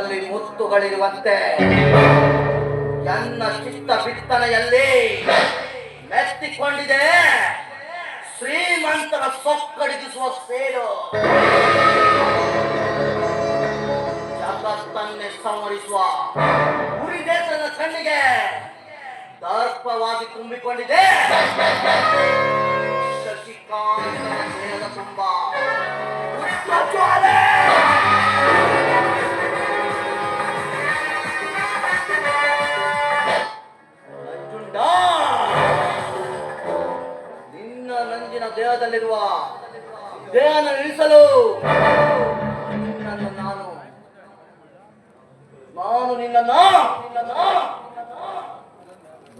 ಕೊಳದಲ್ಲಿ ಮುತ್ತುಗಳಿರುವಂತೆ ಎನ್ನ ಚಿತ್ತ ಬಿತ್ತನೆಯಲ್ಲಿ ಮೆತ್ತಿಕೊಂಡಿದೆ. ಶ್ರೀಮಂತರ ಸೊಕ್ಕಡಿಸುವ ಸೇಡು. ಜಗತ್ತನ್ನೇ ಸಂವರಿಸುವ ಉರಿದೇಶದ ಕಣ್ಣಿಗೆ ದರ್ಪವಾಗಿ ತುಂಬಿಕೊಂಡಿದೆ. ನಿನ್ನ ದೇಹದಲ್ಲಿರುವ ದೇಹನ ಇಳಿಸಲು ನಿನ್ನನ್ನು ನಾನು ನಾನು ನಿನ್ನನ್ನ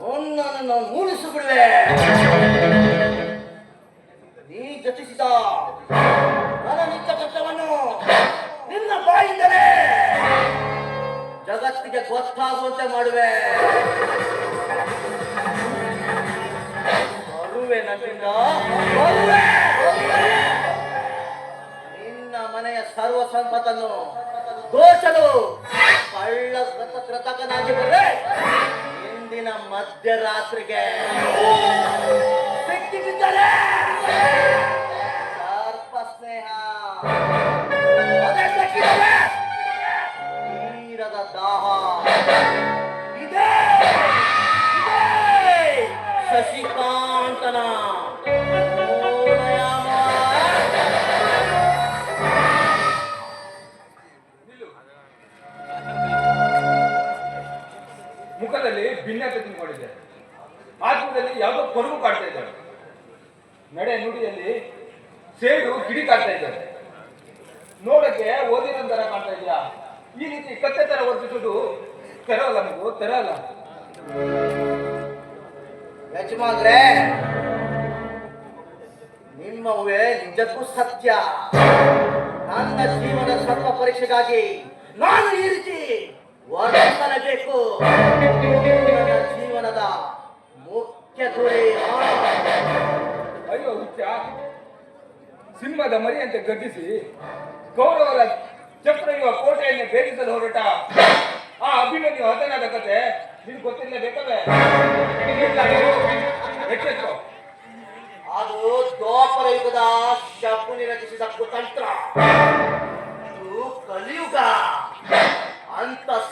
ನಿನ್ನನ್ನ ಮೂಡಿಸಿಬಿಡುವೆ ನೀ ಜಪಿಸಿದ ನನ್ನ ನಿತ್ಯ ಕಷ್ಟವನ್ನು ನಿನ್ನ ಬಾಯಿಂದಲೇ ಜಗತ್ತಿಗೆ ಗೊತ್ತಾಗುವಂತೆ ಮಾಡುವೆ. ನಿನ್ನ ಮನೆಯ ಸರ್ವ ಸಂಪತ್ತನ್ನು ದೋಷಲು ಕಳ್ಳ ಕೃತ ಕೃತಕನಾಗಿ ಬರುವೆ ಇಂದಿನ ಮಧ್ಯರಾತ್ರಿಗೆ ಸಿಕ್ಕಿಬಿದ್ದರೆ ಸರ್ಪ ಸ್ನೇಹ. ತೀರದ ದಾಹ. ಮುಖದಲ್ಲಿ ಭಿನ್ನತೆ ತುಂಬಿಕೊಂಡಿದೆ ಆತ್ಮದಲ್ಲಿ ಯಾವುದೋ ಕೊರಗು ಕಾಡ್ತಾ ಇದ್ದಾರೆ ನಡೆ ನುಡಿಯಲ್ಲಿ ಸೇಡು ಕಿಡಿ ಕಾಡ್ತಾ ಇದ್ದಾರೆ ನೋಡಕ್ಕೆ ಓದಿನ ತರ ಕಾಣ್ತಾ ಇದೆಯಾ? ಈ ರೀತಿ ಕತ್ತೆ ತರ ವರ್ತಿಸೋದು ತೆರವಲ್ಲ ಮಗು, ತೆರವಲ್ಲ. ಯಜಮಾನ್ರೆ, ನಿಮ್ಮ ನಿಜಕ್ಕೂ ಸತ್ಯ. ನನ್ನ ಜೀವನ ಸ್ವಲ್ಪ ಪರೀಕ್ಷೆಗಾಗಿ ನಾನು ಈ ವರ್ತಿಸಲೇಬೇಕು ನನ್ನ ಜೀವನದ ಮುಖ್ಯ ಗುರಿ ಅಯ್ಯೋ, ಹುಚ್ಚ. ಸಿಂಹದ ಮರಿಯಂತೆ ಗರ್ಜಿಸಿ, ಕೌರವರ ಚಕ್ರಯುವ ಕೋಟೆಯನ್ನು ಭೇದಿಸಲು ಹೊರಟ ಆ ಅಭಿಮನ್ಯು ಹತನಾದ ಕತೆ ನಿನ್ ಗೊತ್ತಿರಲೇಬೇಕವೇ?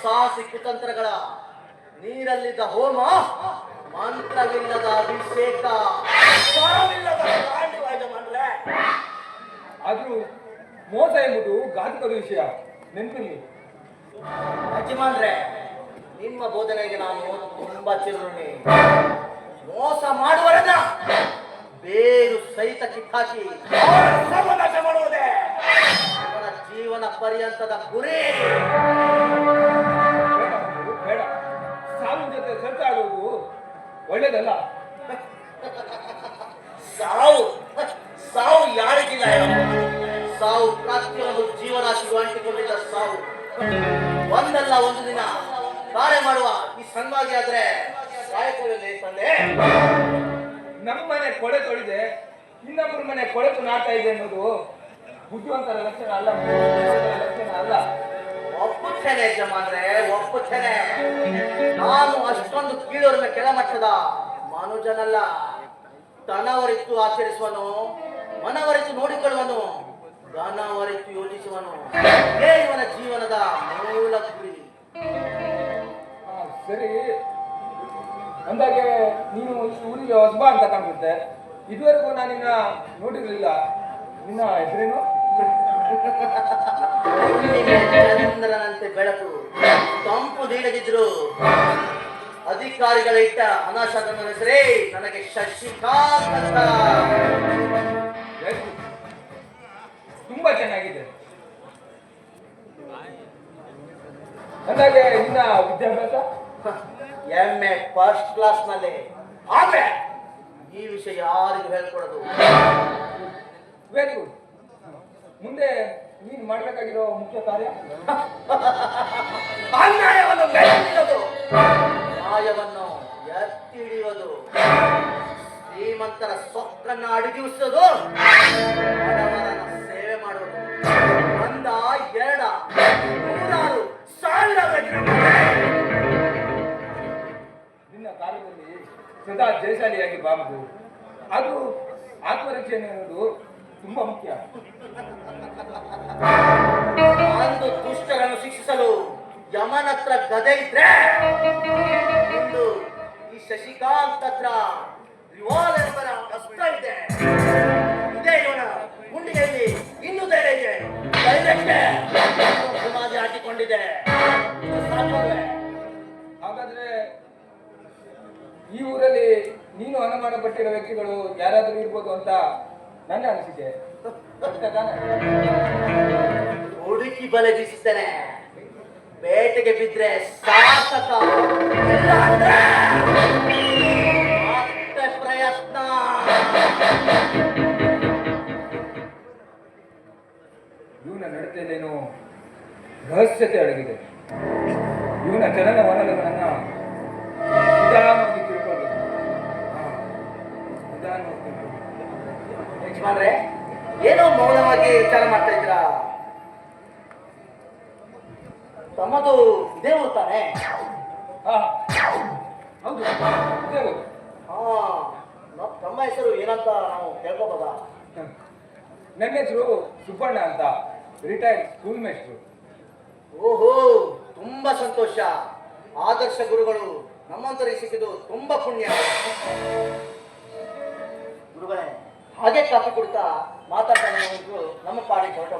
ಸಾಹಸಿ ಕುತಂತ್ರಗಳ ನೀರಲ್ಲಿದ್ದ ಹೋಮ ಮಂತ್ರವಿಲ್ಲದ ಅಭಿಷೇಕ. ಆದ್ರೂ ಮೋಸ ಎಂಬುದು ಘಾತಕದ ವಿಷಯ. ನೆನಪಿರ್ಲಿ. ಯಜಮಾನ್ರೆ ನಿಮ್ಮ ಬೋಧನೆಗೆ ನಾನು ತುಂಬಾ ಚಿರುಣಿ ಮೋಸ ಮಾಡುವರನ್ನ ಬೇರು ಸಹಿತ ಕಿತ್ತಾಕಿ. ಮಾಡುವುದೇ. ಜೀವನ ಪರ್ಯಂತದ ಗುರಿ. ಸಾವಿನ ಜೊತೆ ಸಂಚಾಡುವುದು ಒಳ್ಳೇದಲ್ಲ? ಸಾವು ಸಾವು ಯಾರಿಗಿಲ್ಲ? ಸಾವು ಪ್ರತಿಯೊಂದು ಜೀವರಾಶಿಗೂ ಅಂಟಿಕೊಂಡಿದ್ದ ಸಾವು. ಒಂದಲ್ಲ ಒಂದು ದಿನ ಕಾರ್ಯ ಮಾಡುವ ಈ ಸಂಗಾಗಿ ಆದ್ರೆ ಸಾಯಕವಿಲ್ಲ ತಂದೆ. ನಮ್ಮನೆ ಕೊಳೆ ತೊಳಿದೆ, ಇನ್ನೊಬ್ಬರ ಮನೆ ಕೊಳೆತು ನಾಡ್ತಾ ಇದೆ ಅನ್ನೋದು ಬುದ್ಧಿವಂತರ ಲಕ್ಷಣ ಅಲ್ಲ ಲಕ್ಷಣ ಅಲ್ಲ. ಒಪ್ಪುತ್ತೇನೆ ಯಜಮಾನ್ರೆ, ಒಪ್ಪುತ್ತೇನೆ. ನಾನು ಅಷ್ಟೊಂದು ಕೀಳೋರ್ನ ಕೆಳಮಟ್ಟದ ಮನುಜನಲ್ಲ. ತನವರಿತು ಆಚರಿಸುವನು, ಮನವರಿತು ನೋಡಿಕೊಳ್ಳುವನು ಗಾನವರಿತು ಯೋಚಿಸುವನು. ಇದೇ ಇವನ ಜೀವನದ ಮೂಲ ಗುರಿ. ಸರಿ. ಅಂದಾಗೆ ನೀನು ಈ ಊರಿಗೆ ಹೊಸಬ ಅಂತ ಕಾಣುತ್ತೆ ಇದುವರೆಗೂ ನಾನು ನಿನ್ನ ನೋಡಿರಲಿಲ್ಲ. ನಿನ್ನ ಹೆಸರೇನು? ಚಂದ್ರನಂತೆ ಬೆಳಕು. ತಂಪು ನೀಡದಿದ್ರು ಅಧಿಕಾರಿಗಳ ಇಟ್ಟ ಅನಾಶಾಸನ ಹೆಸರೇ ನನಗೆ ಶಶಿಕಾಂತ ತುಂಬಾ ಚೆನ್ನಾಗಿದೆ. ಅಂದಾಗೆ ನಿನ್ನ ವಿದ್ಯಾಭ್ಯಾಸ? ಎಂ ಎ ಫಸ್ಟ್ ಕ್ಲಾಸ್ನಲ್ಲಿ. ಆದ್ರೆ ಈ ವಿಷಯ ಯಾರಿಗೂ ಹೇಳ್ಕೊಡೋದು. ವೆರಿ ಗುಡ್ ಮುಂದೆ ನೀನು ಮಾಡಬೇಕಾಗಿರೋ ಮುಖ್ಯ ಕಾರ್ಯ? ಅನ್ಯಾಯವನ್ನು ನ್ಯಾಯವನ್ನು ಎತ್ತಿ ಹಿಡಿಯೋದು ಶ್ರೀಮಂತರ ಸೊಕ್ಕನ್ನ ಅಡಗಿಸೋದು ಸೇವೆ ಮಾಡೋದು. ಒಂದ ಎರಡ ನೂರಾರು ಸಾವಿರ ನಿನ್ನ ಕಾಲದಲ್ಲಿ ಸದಾ ಜಯಶಾಲಿಯಾಗಿ ಬಾಬು ಅದು ಆತ್ಮರಕ್ಷಣೆ ಅನ್ನೋದು ತುಂಬಾ ಮುಖ್ಯ. ಒಂದು ದುಷ್ಟರನ್ನು ಶಿಕ್ಷಿಸಲು ಯಮನತ್ರ ಗದೆ ಇದ್ರೆ ಇಂದು ಈ ಶಶಿಕಾಂತ್ ಹತ್ರ ರಿವಾಲ್ವರ್ ಕಷ್ಟ ಇದೆ. ಇದೇ ಇವನ ಗುಂಡಿಗೆಯಲ್ಲಿ, ಇನ್ನೂ ಧೈರ್ಯ ಇದೆ. ಧೈರ್ಯಕ್ಕೆ ಸಮಾಜ ಹಾಕಿಕೊಂಡಿದೆ. ಹಾಗಾದ್ರೆ ಈ ಊರಲ್ಲಿ ನೀನು ಅನುಮಾನ ಪಟ್ಟಿರೋ ವ್ಯಕ್ತಿಗಳು ಯಾರಾದರೂ ಇರ್ಬೋದು ಅಂತ ನನ್ನ ಅನಿಸಿಕೆ? ಹುಡುಕಿ ಬಲೆ ಬೀಸಿದ್ದೇನೆ ಬೇಟೆಗೆ ಬಿದ್ರೆ ಸಾರ್ಥಕ ಪ್ರಯತ್ನ. ಇವನ ನಡತೆಯಲ್ಲೇನು ರಹಸ್ಯತೆ ಅಡಗಿದೆ. ಇವನ ಚಲನ ವಲನಗಳನ್ನ ಏನೋ ಮೌನವಾಗಿ ವಿಚಾರ ಮಾಡ್ತಾ ಇದ್ದೀರಾ? ತಮ್ಮದು ದೇವರು ತಾನೆ? ಹಾ, ಹೌದು. ಹಾ ತಮ್ಮ ಹೆಸರು ಏನಂತ ನಾವು ಕೇಳ್ಕೋಬೋದಾ ನನ್ನ ಹೆಸರು ಸುಬ್ಬಣ್ಣ ಅಂತ ರಿಟೈರ್ಡ್ ಸ್ಕೂಲ್ ಮೇಸ್ಟ್ರು ಓಹೋ ತುಂಬಾ ಸಂತೋಷ. ಆದರ್ಶ ಗುರುಗಳು ನಮ್ಮಂತರಿಗೆ ಸಿಕ್ಕಿದ್ದು ತುಂಬಾ ಪುಣ್ಯ. ಗುರುಗಳೇ ಹಾಗೆ ಕಾಫಿ ಕೊಡ್ತಾ ಮಾತಾಡ್ತಾನೆ ನಮ್ಮ ಪಾಡಿಗೆ ಹೊರಟು